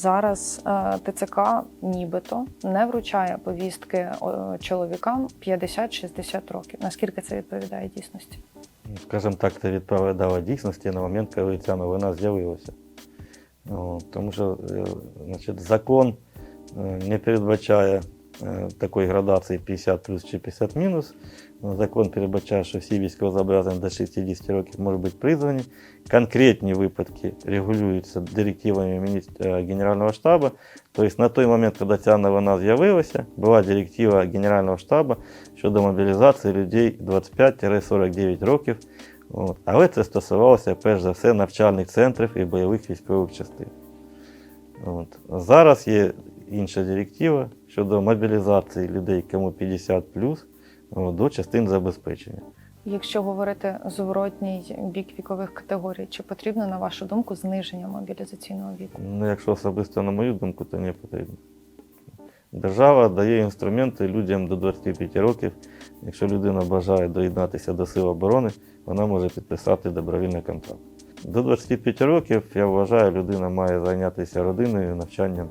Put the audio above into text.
Зараз е, ТЦК нібито не вручає повістки е, чоловікам 50-60 років. Наскільки це відповідає дійсності? Скажімо так, це відповідало дійсності на момент, коли ця новина з'явилася. Тому що е, значить, закон не передбачає такої градації 50 плюс чи 50 мінус. Закон передбачає, що всі військовозобов'язані до 60 років можуть бути призвані. Конкретні випадки регулюються директивами е, Генерального штабу. Тобто на той момент, коли ця новина з'явилася, була директива Генерального штабу щодо мобілізації людей 25-49 років. От. Але це стосувалося перш за все навчальних центрів і бойових військових частин. От. Зараз є інша директива щодо мобілізації людей, кому 50 от, до частин забезпечення. Якщо говорити зворотній бік вікових категорій, чи потрібно, на вашу думку, зниження мобілізаційного віку? Ну, якщо особисто на мою думку, то не потрібно. Держава дає інструменти людям до 25 років. Якщо людина бажає доєднатися до сил оборони, вона може підписати добровільний контракт. До 25 років, я вважаю, людина має зайнятися родиною, навчанням